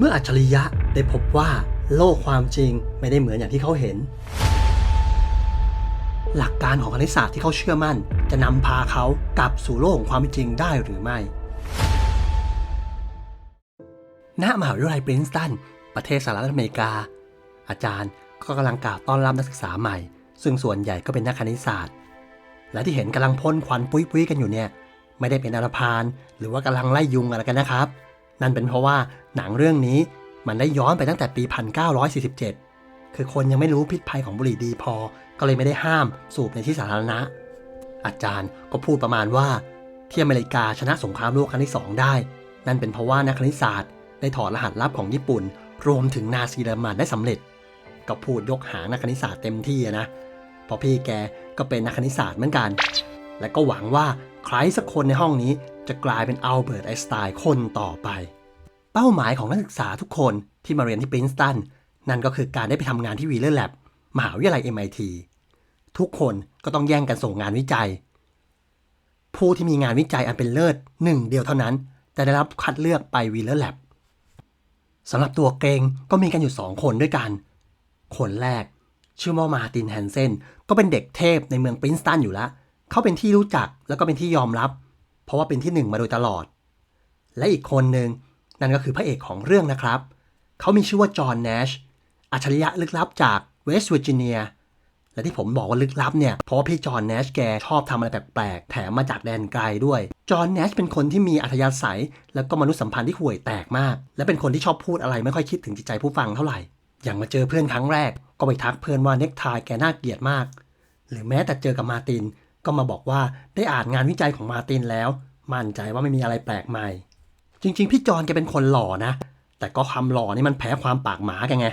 เมื่ออัจฉริยะได้พบว่าโลกความจริงไม่ได้เหมือนอย่างที่เขาเห็น หลักการของคณิตศาสตร์ที่เขาเชื่อมั่น จะนำพาเขากลับสู่โลกของความจริงได้หรือไม่ ณ มหาวิทยาลัยปรินสตัน ประเทศสหรัฐอเมริกา อาจารย์ก็กำลังกล่าวต้อนรับนักศึกษาใหม่ ซึ่งส่วนใหญ่ก็เป็นนักคณิตศาสตร์ และที่เห็นกำลังพ่นควันปุ้ยๆกันอยู่เนี่ย ไม่ได้เป็นอันพาลหรือว่ากำลังไล่ยุงอะไรกันนะครับ นั่นเป็นเพราะว่าหนังเรื่องนี้มันได้ย้อนไปตั้งแต่ปี 1947 คือคนยังไม่รู้พิษภัยของบุหรี่ดีพอ ก็เลยไม่ได้ห้ามสูบในที่สาธารณะ อาจารย์ก็พูดประมาณว่า ที่อเมริกาชนะสงครามโลกครั้งที่สองได้ นั่นเป็นเพราะว่านักคณิตศาสตร์ ได้ถอดรหัสลับของญี่ปุ่น รวมถึงนาซีเยอรมันได้สำเร็จ ก็พูดยกหางนักคณิตศาสตร์เต็มที่นะพราะพี่แกก็เป็นนักคณิตศาสตร์เหมือนกัน และก็หวังว่าใครสักคนในห้องนี้ จะกลายเป็นอัลเบิร์ตไอน์สไตน์คนต่อไป เป้าหมายของนักศึกษาทุกคนที่มาเรียนที่ปรินสตันนั่นก็คือการได้ไปทำงานที่วีเลอร์แลบมหาวิทยาลัย MIT ทุกคนก็ต้องแย่งกันส่งงานวิจัย ผู้ที่มีงานวิจัยอันเป็นเลิศหนึ่งเดียวเท่านั้นจะได้รับคัดเลือกไปวีเลอร์แลบสำหรับตัวเกรงก็มีกันอยู่สองคนด้วยกัน คนแรก ชื่อว่ามาตินแฮนเซนก็เป็นเด็กเทพในเมืองปรินสตันอยู่แล้ว เขาเป็นที่รู้จักแล้วก็เป็นที่ยอมรับ เพราะว่าเป็นที่หนึ่งมาโดยตลอด และอีกคนหนึ่งนั่นก็คือพระเอกของเรื่องนะครับ เขามีชื่อว่าจอห์นแนชอัจฉริยะลึกลับจากเวสต์เวอร์จิเนียและที่ผมบอกว่าลึกลับเนี่ย เพราะว่าพี่จอห์นแนชแกชอบทำอะไรแปลกๆ แถมมาจากแดนไกลด้วย จอห์นแนชเป็นคนที่มีอัธยาศัย แล้วก็มนุษยสัมพันธ์ที่ห่วยแตกมาก และเป็นคนที่ชอบพูดอะไรไม่ค่อยคิดถึงจิตใจผู้ฟังเท่าไหร่ อย่างมาเจอเพื่อนครั้งแรก ก็ไปทักเพื่อนว่าเน็กไทแกน่าเกลียดมาก หรือแม้แต่เจอกับมาติน ก็มาบอกว่าได้อ่านงานวิจัยของมาตินแล้ว มั่นใจว่าไม่มีอะไรแปลกใหม่ จริง ๆ พี่จอนแกเป็นคนหล่อนะ แต่ก็ความหล่อนี่มันแพ้ความปากหมาแกไง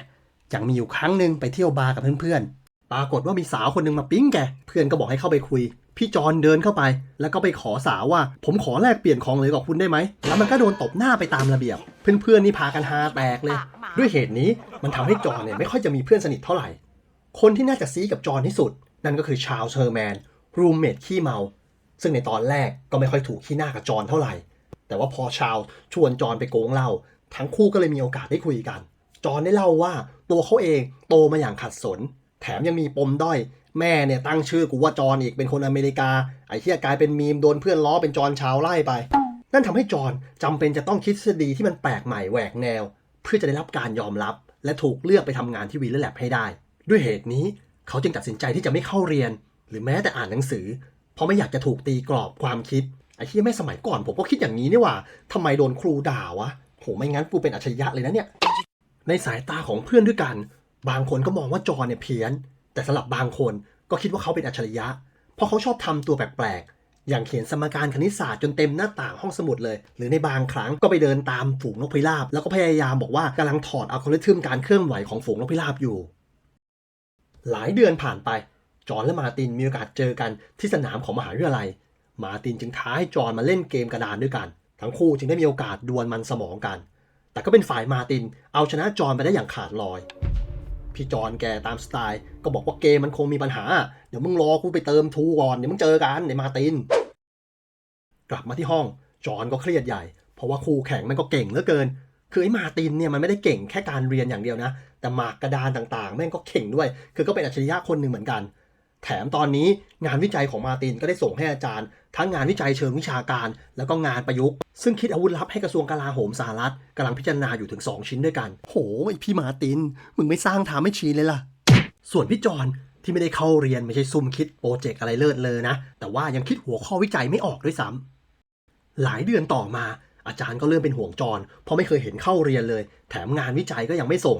อย่างมีอยู่ครั้งหนึ่งไปเที่ยวบาร์กับเพื่อนๆ ปรากฏว่ามีสาวคนหนึ่งมาปิ๊งแก เพื่อนก็บอกให้เข้าไปคุย พี่จอนเดินเข้าไป แล้วก็ไปขอสาวว่า ผมขอแลกเปลี่ยนของเลยกับคุณได้ไหม แล้วมันก็โดนตบหน้าไปตามระเบียบ เพื่อนๆนี่พากันฮาแตกเลย ด้วยเหตุนี้มันทำให้จอนเนี่ยไม่ค่อยจะมีเพื่อนสนิทเท่าไหร่ คนที่น่าจะซีกับจอนที่สุด นั่นก็คือชาลส์เชอร์แมน รูมเมทขี้เมา ซึ่งในตอนแรกก็ไม่ค่อยถูกขี้หน้ากับจอนเท่าไหร่ แต่ว่าพอชาลส์ชวนจอนไปโกงเหล้าทั้งคู่ก็เลยมีโอกาสได้คุยกัน จอนได้เล่าว่าตัวเขาเองโตมาอย่างขัดสน แถมยังมีปมด้อย แม่เนี่ยตั้งชื่อกูว่าจอนอีกเป็นคนอเมริกา ไอ้ที่กลายเป็นมีมโดนเพื่อนล้อเป็นจอนชาวไล่ไป นั่นทำให้จอนจำเป็นจะต้องคิดทฤษฎีที่มันแปลกใหม่แหวกแนว เพื่อจะได้รับการยอมรับ และถูกเลือกไปทำงานที่วีเลอร์แลบให้ได้ ด้วยเหตุนี้เขาจึงตัดสินใจที่จะไม่เข้าเรียน หรือแม้แต่อ่านหนังสือ เพราะไม่อยากจะถูกตีกรอบความคิดไอ้ที่ไม่สมัยก่อนผมก็คิดอย่างนี้นี่ว่าทำไมโดนครูด่าวะโหไม่งั้นกูเป็นอัจฉริยะเลยนะเนี่ยในสายตาของเพื่อนด้วยกัน บางคนก็มองว่าจอเนี่ยเพี้ยน แต่สำหรับบางคนก็คิดว่าเขาเป็นอัจฉริยะ เพราะเขาชอบทำตัวแปลกๆ อย่างเขียนสมการคณิตศาสตร์จนเต็มหน้าต่างห้องสมุดเลย หรือในบางครั้งก็ไปเดินตามฝูงนกพิราบ แล้วก็พยายามบอกว่ากำลังถอดอัลกอริทึมการเคลื่อนไหวของฝูงนกพิราบอยู่ หลายเดือนผ่านไป จอห์นและมาตินมีโอกาสเจอกันที่สนามของมหาวิทยาลัย มาตินจึงท้าให้จอห์นมาเล่นเกมกระดานด้วยกัน ทั้งคู่จึงได้มีโอกาสดวลมันสมองกัน แต่ก็เป็นฝ่ายมาตินเอาชนะจอห์นไปได้อย่างขาดลอย พี่จอห์นแกตามสไตล์ก็บอกว่าเกมมันคงมีปัญหา เดี๋ยวมึงรอกูไปเติมทูก่อนเดี๋ยวมึงเจอกันในมาติน กลับมาที่ห้องจอห์นก็เครียดใหญ่ เพราะว่าคู่แข่งมันก็เก่งเหลือเกินคือไอ้มาตินเนี่ยมันไม่ได้เก่งแค่การเรียนอย่างเดียวนะ แต่หมากกระดานต่างๆ แม่งก็เก่งด้วย คือก็เป็นอัจฉริยะคนหนึ่งเหมือนกัน แถมตอนนี้งานวิจัยของมาร์ตินก็ได้ส่งให้อาจารย์ ทั้งงานวิจัยเชิงวิชาการ แล้วก็งานประยุกต์ ซึ่งคิดอาวุธลับให้กระทรวงกลาโหมสหรัฐกำลังพิจารณาอยู่ถึง 2 ชิ้นด้วยกัน โหไอพี่มาร์ติน มึงไม่สร้างทำให้ชีเลยล่ะ ส่วนพี่จอนที่ไม่ได้เข้าเรียนไม่ใช่ซุ่มคิดโปรเจกต์อะไรเลิศเลยนะ แต่ว่ายังคิดหัวข้อวิจัยไม่ออกด้วยซ้ำหลายเดือนต่อมา อาจารย์ก็เริ่มเป็นห่วงจอนเพราะไม่เคยเห็นเข้าเรียนเลย แถมงานวิจัยก็ยังไม่ส่ง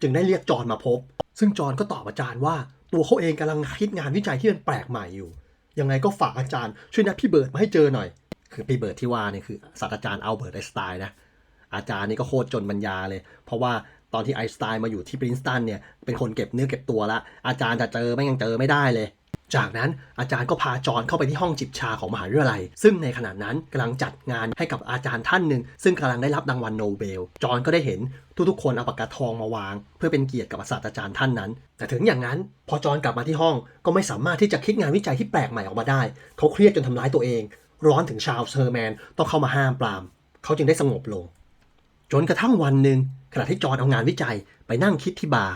จึงได้เรียกจอนมาพบ ซึ่งจอนก็ตอบอาจารย์ว่า ตัวเขาเองกำลังคิดงานวิจัยที่มันแปลกใหม่อยู่ ยังไงก็ฝากอาจารย์ช่วยนัดพี่เบิร์ดมาให้เจอหน่อย คือพี่เบิร์ดที่ว่านี่คือศาสตราจารย์อัลเบิร์ตไอน์สไตน์นะ อาจารย์นี่ก็โคตรจนบรรยาเลย เพราะว่าตอนที่ไอน์สไตน์มาอยู่ที่ปรินสตันเนี่ย เป็นคนเก็บเนื้อเก็บตัวละ อาจารย์จะเจอไม่ยังเจอไม่ได้เลย จากนั้นอาจารย์ก็พาจอนเข้าไปที่ห้องจิบชาของมหาวิทยาลัย ซึ่งในขณะนั้นกำลังจัดงานให้กับอาจารย์ท่านหนึ่ง ซึ่งกำลังได้รับรางวัลโนเบล จอนก็ได้เห็นทุกๆคนเอาปากกาทองมาวาง เพื่อเป็นเกียรติกับศาสตราจารย์ท่านนั้น แต่ถึงอย่างนั้น พอจอนกลับมาที่ห้องก็ไม่สามารถที่จะคิดงานวิจัยที่แปลกใหม่ออกมาได้ เขาเครียดจนทำร้ายตัวเอง ร้อนถึงชาวเชอร์แมนต้องเข้ามาห้ามปราม เขาจึงได้สงบลง จนกระทั่งวันหนึ่งขณะที่จอห์นเอางานวิจัยไปนั่งคิดที่บาร์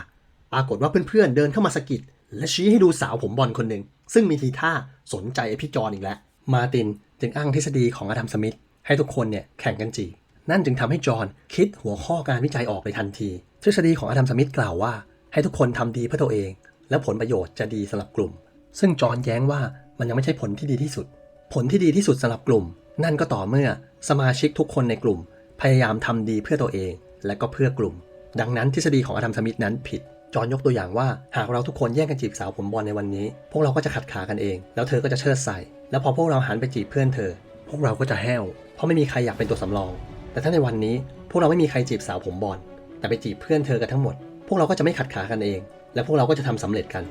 ปรากฏว่าเพื่อนๆเดินเข้ามาสะกิด และชี้ให้ดูสาวผมบอลคนหนึ่ง ซึ่งมีทีท่าสนใจอพี่จอห์นอีกแล้ว มาตินจึงอ้างทฤษฎีของอดัมสมิธให้ทุกคนเนี่ยแข่งกันจี นั่นจึงทำให้จอห์นคิดหัวข้อการวิจัยออกไปทันที ทฤษฎีของอดัมสมิธกล่าวว่า ให้ทุกคนทำดีเพื่อตัวเอง และผลประโยชน์จะดีสำหรับกลุ่ม ซึ่งจอห์นแย้งว่ามันยังไม่ใช่ผลที่ดีที่สุด ผลที่ดีที่สุดสำหรับกลุ่ม นั่นก็ต่อเมื่อสมาชิกทุกคนในกลุ่ม พยายามทำดีเพื่อตัวเอง และก็เพื่อกลุ่ม ดังนั้นทฤษฎีของอดัมสมิธนั้นผิด จอห์นยกตัวอย่างว่า หากเราทุกคนแย่งกันจีบสาวผมบอลในวันนี้ พวกเราก็จะขัดขากันเอง แล้วเธอก็จะเชิดใส่ แล้วพอพวกเราหันไปจีบเพื่อนเธอ พวกเราก็จะแห้ว เพราะไม่มีใครอยากเป็นตัวสำรอง แต่ถ้าในวันนี้พวกเราไม่มีใครจีบสาวผมบอล แต่ไปจีบเพื่อนเธอกันทั้งหมด พวกเราก็จะไม่ขัดขากันเอง และพวกเราก็จะทำสำเร็จกัน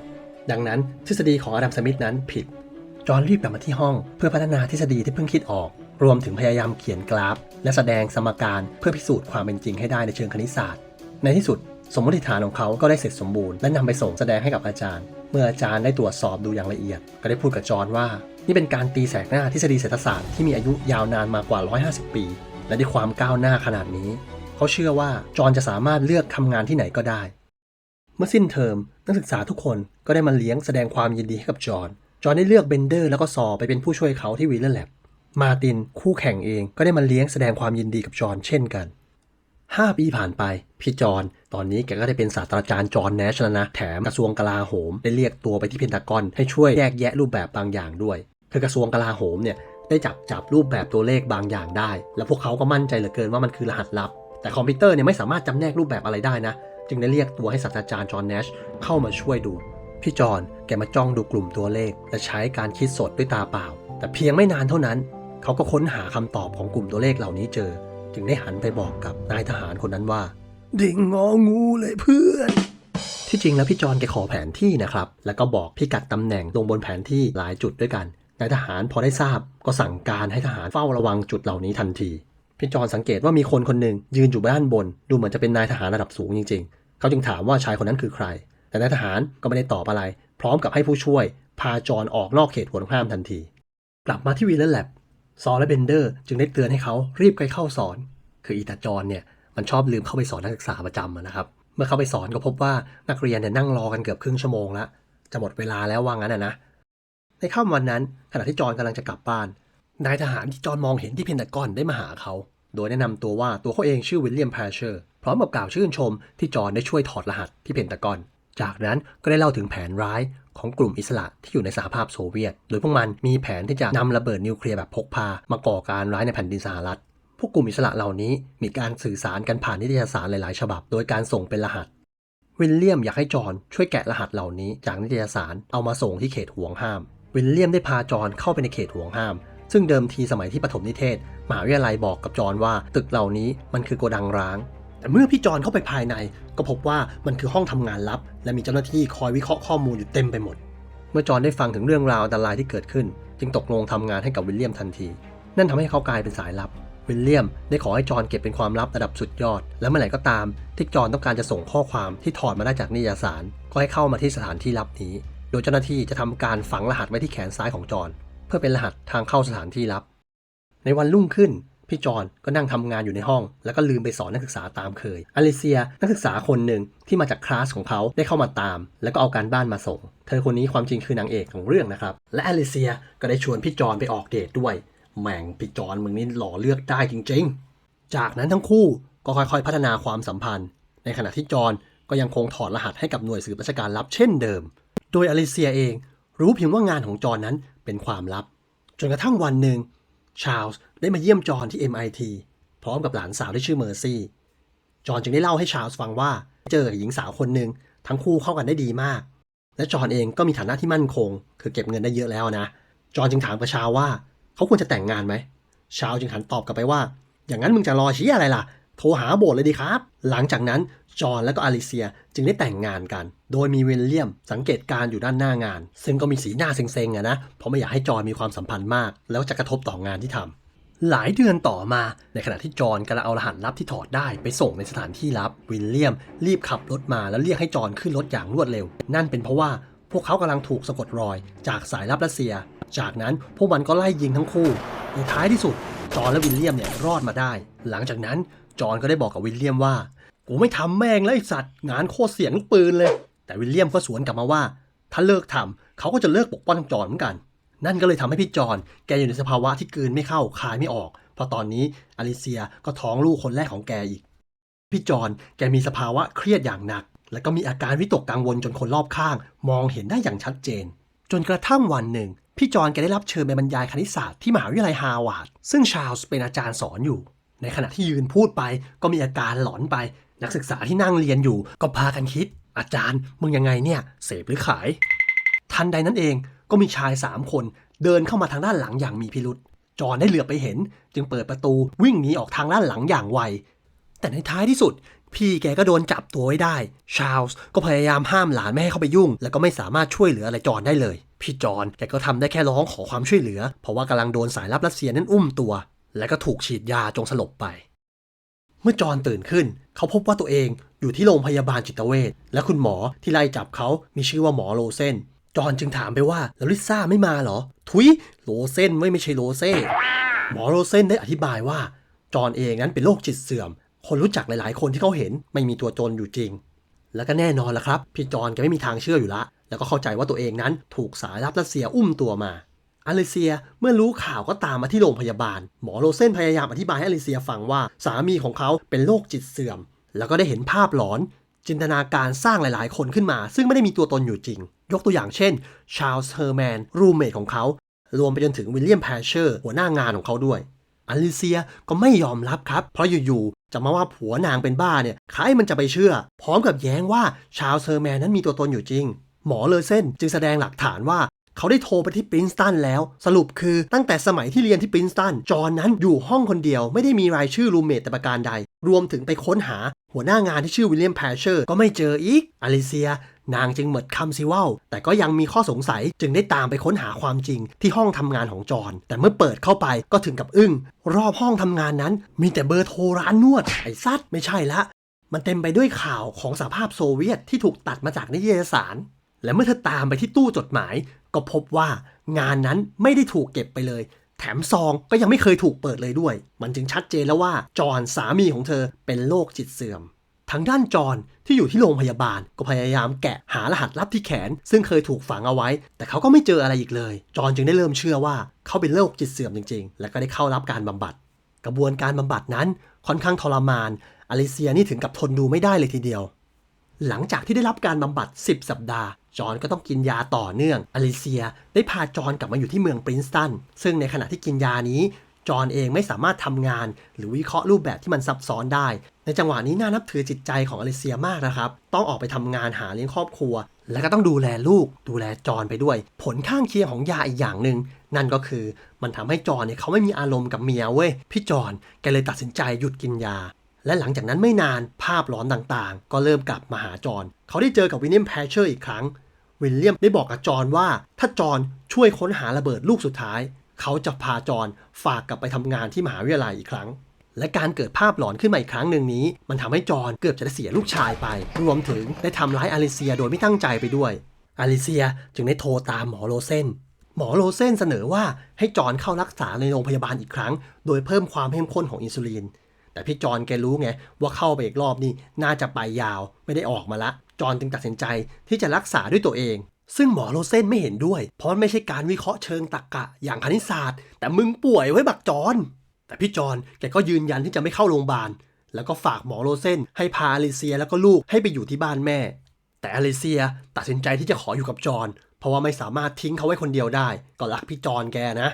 ดังนั้นทฤษฎีของอดัมสมิธนั้นผิด จอห์นรีบกลับมาที่ห้อง เพื่อพัฒนาทฤษฎีที่เพิ่งคิดออก รวมถึงพยายามเขียนกราฟ และแสดงสมการเพื่อพิสูจน์ความเป็นจริงให้ได้ในเชิงคณิตศาสตร์ ในที่สุด สมมติฐานของเขาก็ได้เสร็จสมบูรณ์และนำไปส่งแสดงให้กับอาจารย์ เมื่ออาจารย์ได้ตรวจสอบดูอย่างละเอียด ก็ได้พูดกับจอห์นว่า นี่เป็นการตีแสกหน้าทฤษฎีเศรษฐศาสตร์ที่มีอายุยาวนานมากว่า 150 ปี และด้วยความก้าวหน้าขนาดนี้ เขาเชื่อว่าจอห์นจะสามารถเลือกทำงานที่ไหนก็ได้ เมื่อสิ้นเทอมนักศึกษาทุกคนก็ได้มาเลี้ยงแสดงความยินดีให้กับจอห์นจอห์นได้เลือกเบนเดอร์แล้วก็ซอไปเป็นผู้ช่วยเขาที่วีเลอร์แลบมาตินคู่แข่งเองก็ได้มาเลี้ยงแสดงความยินดีกับจอห์นเช่นกัน 5 ปีผ่านไป พี่จอนตอนนี้แกก็ได้เป็นศาสตราจารย์จอนแนชแล้วนะ แถมกระทรวงกลาโหมได้เรียกตัวไปที่เพนทากอน ให้ช่วยแยกแยะรูปแบบบางอย่างด้วย คือกระทรวงกลาโหมเนี่ยได้จับจับรูปแบบตัวเลขบางอย่างได้ แล้วพวกเขาก็มั่นใจเหลือเกินว่ามันคือรหัสลับ แต่คอมพิวเตอร์เนี่ยไม่สามารถจำแนกรูปแบบอะไรได้นะ จึงได้เรียกตัวให้ศาสตราจารย์จอนแนชเข้ามาช่วยดู พี่จอนแกมาจ้องดูกลุ่มตัวเลข และใช้การคิดสดด้วยตาเปล่า แต่เพียงไม่นานเท่านั้น เขาก็ค้นหาคำตอบของกลุ่มตัวเลขเหล่านี้เจอ จึงได้หันไปบอกกับนายทหารคนนั้นว่า ดิ่งงองูเลยเพื่อน ที่จริงแล้วพี่จอห์นแกขอแผนที่นะครับ แล้วก็บอกพิกัดตำแหน่งลงบนแผนที่หลายจุดด้วยกันนายทหารพอได้ทราบก็สั่งการให้ทหารเฝ้าระวังจุดเหล่านี้ทันทีพี่จอห์นสังเกตว่ามีคนคนหนึ่งยืนอยู่ด้านบน ดูเหมือนจะเป็นนายทหารระดับสูงจริง ๆ เขาจึงถามว่าชายคนนั้นคือใคร แต่นายทหารก็ไม่ได้ตอบอะไร พร้อมกับให้ผู้ช่วย พาจอห์นออกนอกเขตห่วงห้ามทันที กลับมาที่วีเลอร์แลบ ซอและเบนเดอร์จึงได้เตือนให้เขารีบไปเข้าสอน คืออีตาจอนเนี่ยมันชอบลืมเข้าไปสอนนักศึกษาประจำนะครับ เมื่อเข้าไปสอนก็พบว่านักเรียนเนี่ยนั่งรอกันเกือบครึ่งชั่วโมงแล้วจะหมดเวลาแล้วว่างั้นะนะ ในค่ำวันนั้น ขณะที่จอนกำลังจะกลับบ้าน นายทหารที่จอนมองเห็นที่เพนทากอนได้มาหาเขา โดยแนะนำตัวว่าตัวเขาเองชื่อวิลเลียมแพชเชอร์ พร้อมกับกล่าวชื่นชมที่จอนได้ช่วยถอดรหัสที่เพนทากอน จากนั้นก็ได้เล่าถึงแผนร้าย ของกลุ่มอิสระที่อยู่ในสหภาพโซเวียต โดยพวกมันมีแผนที่จะนำระเบิดนิวเคลียร์แบบพกพา มาก่อการร้ายในแผ่นดินสหรัฐ พวกกลุ่มอิสระเหล่านี้มีการสื่อสารกันผ่านนิตยสารหลายๆ ฉบับ โดยการส่งเป็นรหัส วิลเลียมอยากให้จอห์นช่วยแกะรหัสเหล่านี้จากนิตยสารเอามาส่งที่เขตห่วงห้าม วิลเลียมได้พาจอห์นเข้าไปในเขตห่วงห้าม ซึ่งเดิมทีสมัยที่ปฐมนิเทศมหาวิทยาลัยบอกกับจอห์นว่า ตึกเหล่านี้มันคือโกดังร้าง แต่เมื่อพี่จอนเข้าไปภายใน ก็พบว่ามันคือห้องทำงานลับ และมีเจ้าหน้าที่คอยวิเคราะห์ข้อมูลอยู่เต็มไปหมด เมื่อจอนได้ฟังถึงเรื่องราวอันตรายที่เกิดขึ้น จึงตกลงทำงานให้กับวิลเลียมทันที นั่นทำให้เขากลายเป็นสายลับ วิลเลียมได้ขอให้จอนเก็บเป็นความลับระดับสุดยอด และเมื่อไหร่ก็ตาม ที่จอนต้องการจะส่งข้อความที่ถอดมาได้จากนิยสาร ก็ให้เข้ามาที่สถานที่ลับนี้ โดยเจ้าหน้าที่จะทำการฝังรหัสไว้ที่แขนซ้ายของจอนเพื่อเป็นรหัสทางเข้าสถานที่ลับ ในวันรุ่งขึ้น พี่จอนก็นั่งทำงานอยู่ในห้อง แล้วก็ลืมไปสอนนักศึกษาตามเคยอลิเซียนักศึกษาคนหนึ่งที่มาจากคลาสของเขาได้เข้ามาตาม แล้วก็เอาการบ้านมาส่ง เธอคนนี้ความจริงคือนางเอกของเรื่องนะครับ และอลิเซียก็ได้ชวนพี่จอนไปออกเดทด้วยแหม่งพี่จอนมึงนี่หล่อเลือกได้จริง ๆ จากนั้นทั้งคู่ก็ค่อยๆ พัฒนาความสัมพันธ์ ในขณะที่จอนก็ยังคงถอดรหัสให้กับหน่วยสืบราชการลับเช่นเดิม โดยอลิเซียเอง รู้เพียงว่างานของจอนนั้นเป็นความลับ จนกระทั่งวันหนึ่งชาลส์ ได้มาเยี่ยมจอห์นที่ MIT พร้อมกับหลานสาวที่ชื่อเมอร์ซี่ จอห์นจึงได้เล่าให้ชาลส์ฟังว่าเจอกับหญิงสาวคนหนึ่งทั้งคู่เข้ากันได้ดีมาก และจอห์นเองก็มีฐานะที่มั่นคง คือเก็บเงินได้เยอะแล้วนะ จอห์นจึงถามกับชาว่าเขาควรจะแต่งงานไหม ชาลจึงหันตอบกลับไปว่า อย่างนั้นมึงจะรอชี้อะไรล่ะ โทรหาโบสเลยดีครับ หลังจากนั้นจอห์นและก็อลิเซียจึงได้แต่งงานกัน โดยมีวิลเลียมสังเกตการ์อยู่ด้านหน้างาน ซึ่งก็มีสีหน้าเซ็งๆอะนะ เพราะไม่อยากให้จอห์นมีความสัมพันธ์มาก แล้วจะกระทบต่องานที่ทำ หลายเดือนต่อมาในขณะที่จอห์นกำลังเอารหัสลับที่ถอดได้ไปส่งในสถานที่ลับ วิลเลียมรีบขับรถมาแล้วเรียกให้จอห์นขึ้นรถอย่างรวดเร็ว นั่นเป็นเพราะว่าพวกเขากำลังถูกสะกดรอยจากสายลับรัสเซีย จากนั้นพวกมันก็ไล่ยิงทั้งคู่ในท้ายที่สุด จอห์นและวิลเลียมเนี่ยรอดมาได้ หลังจากนั้นจอห์นก็ได้บอกกับวิลเลียมว่ากูไม่ทำแม่งแล้วไอสัตว์งานโคตรเสี่ยงลูกปืนเลย แต่วิลเลียมก็สวนกลับมาว่า ถ้าเลิกทำเขาก็จะเลิกปกป้องจอห์นเหมือนกัน นั่นก็เลยทำให้พี่จอนแกอยู่ในสภาวะที่กลืนไม่เข้าคายไม่ออก เพราะตอนนี้อลิเซียก็ท้องลูกคนแรกของแกอีก พี่จอนแกมีสภาวะเครียดอย่างหนัก แล้วก็มีอาการวิตกกังวลจนคนรอบข้าง มองเห็นได้อย่างชัดเจน จนกระทั่งวันหนึ่ง พี่จอนแกได้รับเชิญไปบรรยายคณิตศาสตร์ที่มหาวิทยาลัยฮาร์วาร์ดซึ่งชาลส์เป็นอาจารย์สอนอยู่ ในขณะที่ยืนพูดไปก็มีอาการหลอนไป นักศึกษาที่นั่งเรียนอยู่ก็พากันคิด อาจารย์มึงยังไงเนี่ยเสพหรือขาย ทันใดนั้นเอง ก็มีชายสามคน เดินเข้ามาทางด้านหลังอย่างมีพิรุษจอนได้เหลือบไปเห็น จึงเปิดประตูวิ่งหนีออกทางด้านหลังอย่างไว แต่ในท้ายที่สุด พี่แกก็โดนจับตัวไว้ได้ ชาลส์ก็พยายามห้ามหลานไม่ให้เข้าไปยุ่ง แล้วก็ไม่สามารถช่วยเหลืออะไรจอนได้เลย พี่จอนแกก็ทำได้แค่ร้องขอความช่วยเหลือ เพราะว่ากำลังโดนสายลับรัสเซียนั้นอุ้มตัว และก็ถูกฉีดยาจงสลบไป เมื่อจอนตื่นขึ้น เขาพบว่าตัวเองอยู่ที่โรงพยาบาลจิตเวชและคุณหมอที่ไล่จับเขามีชื่อว่าหมอโรเซน จอห์นจึงถามไปว่าแล้วลิซ่าไม่มาเหรอ ทุยโรเซนไม่ไม่ใช่โรเซ่หมอโรเซนได้อธิบายว่า จอห์นเองนั้นเป็นโรคจิตเสื่อม คนรู้จักหลาย ๆ คนที่เขาเห็นไม่มีตัวตนอยู่จริง แล้วก็แน่นอนละครับ พี่จอห์นแกไม่มีทางเชื่ออยู่ละ แล้วก็เข้าใจว่าตัวเองนั้นถูกสายลับรัสเซียอุ้มตัวมาอเลเซียเมื่อรู้ข่าวก็ตามมาที่โรงพยาบาล หมอโรเซนพยายามอธิบายให้อเลเซียฟังว่าสามีของเขาเป็นโรคจิตเสื่อม แล้วก็ได้เห็นภาพหลอน จินตนาการสร้างหลายๆ คนขึ้นมา ซึ่งไม่ได้มีตัวตนอยู่จริง ยกตัวอย่างเช่นชาร์ลส์เฮอร์แมนรูเมทของเขา รวมไปจนถึงวิลเลียมแพชเชอร์หัวหน้างานของเขาด้วยอลิเซียก็ไม่ยอมรับครับ เพราะอยู่ๆ จะมาว่าผัวนางเป็นบ้าเนี่ยใครมันจะไปเชื่อ พร้อมกับแย้งว่าชาวเซอร์แมนนั้นมีตัวตนอยู่จริง หมอเลอเซนจึงแสดงหลักฐานว่า เขาได้โทรไปที่ปรินสตันแล้ว สรุปคือตั้งแต่สมัยที่เรียนที่ปรินสตันจอห์นนั้นอยู่ห้องคนเดียวไม่ได้มีรายชื่อรูเมทแต่ประการใด รวมถึงไปค้นหาหัวหน้างานที่ชื่อวิลเลียมแพชเชอร์ก็ไม่เจออีกอลิเซียนางจึงหมดคำซิว่าแต่ก็ยังมีข้อสงสัยจึงได้ตามไปค้นหาความจริงที่ห้องทำงานของจอห์นแต่เมื่อเปิดเข้าไปก็ถึงกับอึ้ง รอบห้องทำงานนั้น มีแต่เบอร์โทรร้านนวด ไอ้ซัดไม่ใช่ละ มันเต็มไปด้วยข่าวของสหภาพโซเวียตที่ถูกตัดมาจากนิตยสาร และเมื่อเธอตามไปที่ตู้จดหมาย ก็พบว่างานนั้นไม่ได้ถูกเก็บไปเลย แถมซองก็ยังไม่เคยถูกเปิดเลยด้วย มันจึงชัดเจนแล้วว่าจอห์นสามีของเธอเป็นโรคจิตเสื่อมทางด้านจอห์นที่อยู่ที่โรงพยาบาลก็พยายามแกะหารหัสลับที่แขน ซึ่งเคยถูกฝังเอาไว้ แต่เขาก็ไม่เจออะไรอีกเลย จอห์นจึงได้เริ่มเชื่อว่าเขาเป็นโรคจิตเสื่อมจริงๆ และก็ได้เข้ารับการบำบัด กระบวนการบำบัดนั้นค่อนข้างทรมาน อลิเซียนี่ถึงกับทนดูไม่ได้เลยทีเดียว หลังจากที่ได้รับการบำบัด 10 สัปดาห์ จอห์นก็ต้องกินยาต่อเนื่องอลิเซีย ได้พาจอห์นกลับมาอยู่ที่เมืองปรินสตัน ซึ่งในขณะที่กินยานี้ จอห์นเองไม่สามารถทำงาน หรือวิเคราะห์รูปแบบที่มันซับซ้อนได้ ในจังหวะนี้น่านับถือจิตใจของอลิเซียมากนะครับ ต้องออกไปทำงานหาเลี้ยงครอบครัว และก็ต้องดูแลลูก ดูแลจอห์นไปด้วย ผลข้างเคียงของยาอีกอย่างหนึ่งนั่นก็คือมันทำให้จอห์นเนี่ยเขาไม่มีอารมณ์กับเมียเว้ยพี่จอห์นแกเลยตัดสินใจหยุดกินยาและหลังจากนั้นไม่นานภาพหลอนต่างๆ ก็เริ่มกลับมาหาจอห์นเขาได้เจอกับวิลเลียมแพชเชอร์อีกครั้ง วิลเลียมได้บอกกับจอห์นว่า ถ้าจอห์นช่วยค้นหาระเบิดลูกสุดท้าย เขาจะพาจอห์นฝากกลับไปทำงานที่มหาวิทยาลัยอีกครั้ง และการเกิดภาพหลอนขึ้นมาอีกครั้งหนึ่งนี้ มันทำให้จอห์นเกือบจะได้เสียลูกชายไป รวมถึงได้ทำร้ายอลิเซียโดยไม่ตั้งใจไปด้วย อลิเซียจึงได้โทรตามหมอโรเซนหมอโรเซนเสนอว่าให้จอห์นเข้ารักษาในโรงพยาบาลอีกครั้ง โดยเพิ่มความเข้มข้นของอินซูลินแต่พี่จอห์นแกรู้ไงว่าเข้าไปอีกรอบนี่น่าจะไปยาวไม่ได้ออกมาละ จอนจึงตัดสินใจที่จะรักษาด้วยตัวเอง ซึ่งหมอโรเซนไม่เห็นด้วย เพราะไม่ใช่การวิเคราะห์เชิงตรรกะอย่างคณิตศาสตร์ แต่มึงป่วยไว้บักจอนแต่พี่จอนแกก็ยืนยันที่จะไม่เข้าโรงพยาบาล แล้วก็ฝากหมอโรเซนให้พาอลิเซียแล้วก็ลูกให้ไปอยู่ที่บ้านแม่ แต่อลิเซียตัดสินใจที่จะขออยู่กับจอนเพราะว่าไม่สามารถทิ้งเขาไว้คนเดียวได้ ก็รักพี่จอนแกนะ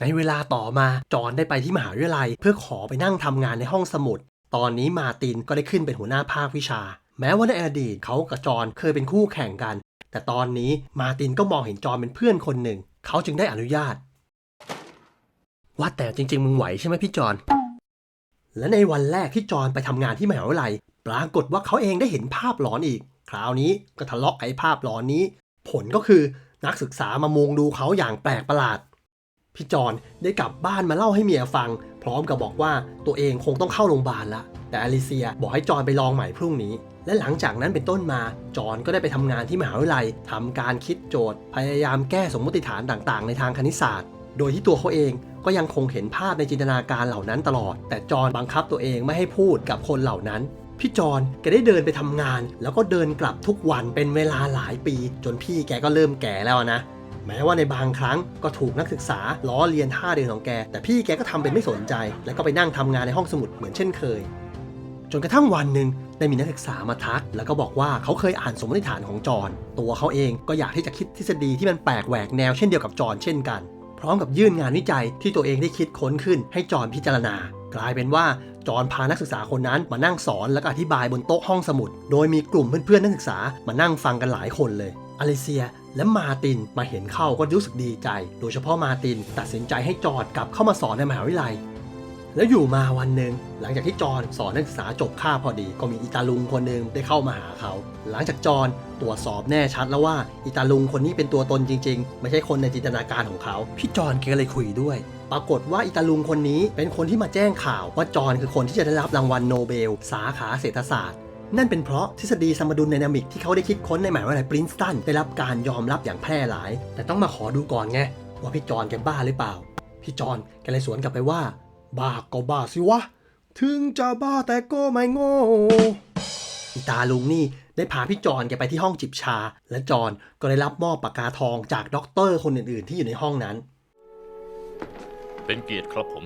ในเวลาต่อมาจอนได้ไปที่มหาวิทยาลัย เพื่อขอไปนั่งทำงานในห้องสมุด ตอนนี้มาตินก็ได้ขึ้นเป็นหัวหน้าภาควิชา แม้ว่าในอดีตเขากับจอนเคยเป็นคู่แข่งกัน แต่ตอนนี้มาตินก็มองเห็นจอนเป็นเพื่อนคนหนึ่ง เขาจึงได้อนุญาต ว่าแต่จริง ๆ มึงไหวใช่ไหมพี่จอนและในวันแรกที่จอนไปทำงานที่มหาวิทยาลัย ปรากฏว่าเขาเองได้เห็นภาพหลอนอีก คราวนี้ก็ทะเลาะไอ้ภาพหลอนนี้ ผลก็คือนักศึกษามามุงดูเขาอย่างแปลกประหลาด พี่จอนได้กลับบ้านมาเล่าให้เมียฟัง พร้อมกับบอกว่าตัวเองคงต้องเข้าโรงพยาบาลละ แต่อลิเซียบอกให้จอนไปลองใหม่พรุ่งนี้ และหลังจากนั้นเป็นต้นมา จอนก็ได้ไปทำงานที่มหาวิทยาลัยทำการคิดโจทย์ พยายามแก้สมมติฐานต่างๆ ในทางคณิตศาสตร์ โดยที่ตัวเขาเองก็ยังคงเห็นภาพในจินตนาการเหล่านั้นตลอด แต่จอนบังคับตัวเองไม่ให้พูดกับคนเหล่านั้นพี่จอนแกได้เดินไปทำงาน แล้วก็เดินกลับทุกวันเป็นเวลาหลายปี จนพี่แกก็เริ่มแก่แล้วนะ แม้ว่าในบางครั้งก็ถูกนักศึกษาล้อเลียนท่าเดินของแก แต่พี่แกก็ทำเป็นไม่สนใจ แล้วก็ไปนั่งทำงานในห้องสมุดเหมือนเช่นเคย จนกระทั่งวันหนึ่งได้มีนักศึกษามาทัก แล้วก็บอกว่าเขาเคยอ่านสมมติฐานของจอห์นตัวเขาเองก็อยากที่จะคิดทฤษฎีที่มันแปลกแหวกแนวเช่นเดียวกับจอห์นเช่นกัน พร้อมกับยื่นงานวิจัยที่ตัวเองได้คิดค้นขึ้น ให้จอห์นพิจารณา กลายเป็นว่าจอห์นพานักศึกษาคนนั้นมานั่งสอนแล้วก็อธิบายบนโต๊ะห้องสมุด โดยมีกลุ่มเพื่อนๆนักศึกษามานั่งฟังกันหลายคนเลยอลิเซียและมาตินมาเห็นเข้าก็รู้สึกดีใจ โดยเฉพาะมาตินตัดสินใจให้จอร์ดกลับเข้ามาสอนในมหาวิทยาลัย แล้วอยู่มาวันหนึ่งหลังจากที่จอนสอนนักศึกษาจบคาพอดี ก็มีอีตาลุงคนหนึ่งได้เข้ามาหาเขา หลังจากจอนตรวจสอบแน่ชัดแล้วว่าอีตาลุงคนนี้เป็นตัวตนจริง ๆ ไม่ใช่คนในจินตนาการของเขา พี่จอนแกเลยคุยด้วยปรากฏว่าอีตาลุงคนนี้เป็นคนที่มาแจ้งข่าวว่าจอนคือคนที่จะได้รับรางวัลโนเบล สาขาเศรษฐศาสตร์ นั่นเป็นเพราะทฤษฎีสมดุลไดนามิกที่เขาได้คิดค้นในมหาวิทยาลัยปรินสตันได้รับการยอมรับอย่างแพร่หลาย แต่ต้องมาขอดูก่อนไงว่าพี่จอนแกบ้าหรือเปล่า พี่จอนแกเลยสวนกลับไปว่า บ้าก็บ้าสิวะ ถึงจะบ้าแต่ก็ไม่โง่อีตาลุงนี่ได้พาพี่จอนแกไปที่ห้องจิบชา และจอนก็ได้รับมอบปากกาทองจากด็อกเตอร์คนอื่นๆ ที่อยู่ในห้องนั้น เป็นเกียรติครับผม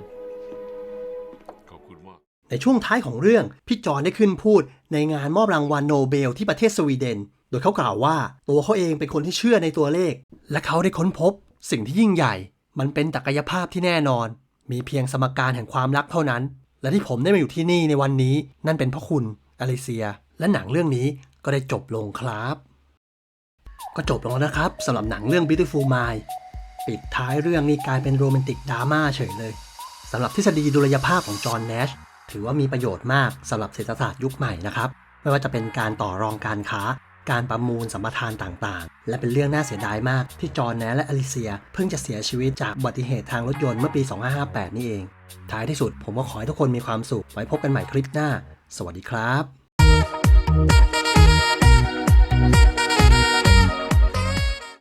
ขอบคุณมาก ในช่วงท้ายของเรื่อง พี่จอนได้ขึ้นพูดในงานมอบรางวัลโนเบลที่ประเทศสวีเดน โดยเขากล่าวว่าตัวเขาเองเป็นคนที่เชื่อในตัวเลข และเขาได้ค้นพบ สิ่งที่ยิ่งใหญ่ มันเป็นศักยภาพที่แน่นอน มีเพียงสมการแห่งความรักเท่านั้น และที่ผมได้มาอยู่ที่นี่ในวันนี้ นั่นเป็นเพราะคุณอลิเซีย และหนังเรื่องนี้ก็ได้จบลงครับ ก็จบลงแล้วนะครับสำหรับหนังเรื่อง Beautiful Mind ปิดท้ายเรื่องนี้กลายเป็นโรแมนติกดราม่าเฉยเลยสำหรับทฤษฎีดุลยภาพของจอห์นแนชถือว่ามีประโยชน์มากสำหรับเศรษฐศาสตร์ยุคใหม่นะครับ ไม่ว่าจะเป็นการต่อรองการค้า การประมูลสัมปทานต่างๆ และเป็นเรื่องน่าเสียดายมากที่จอร์แนและอลิเซีย เพิ่งจะเสียชีวิตจากอุบัติเหตุทางรถยนต์เมื่อปี 2558 นี่เอง ท้ายที่สุดผมก็ขอให้ทุกคนมีความสุข ไว้พบกันใหม่คลิปหน้า สวัสดีครับ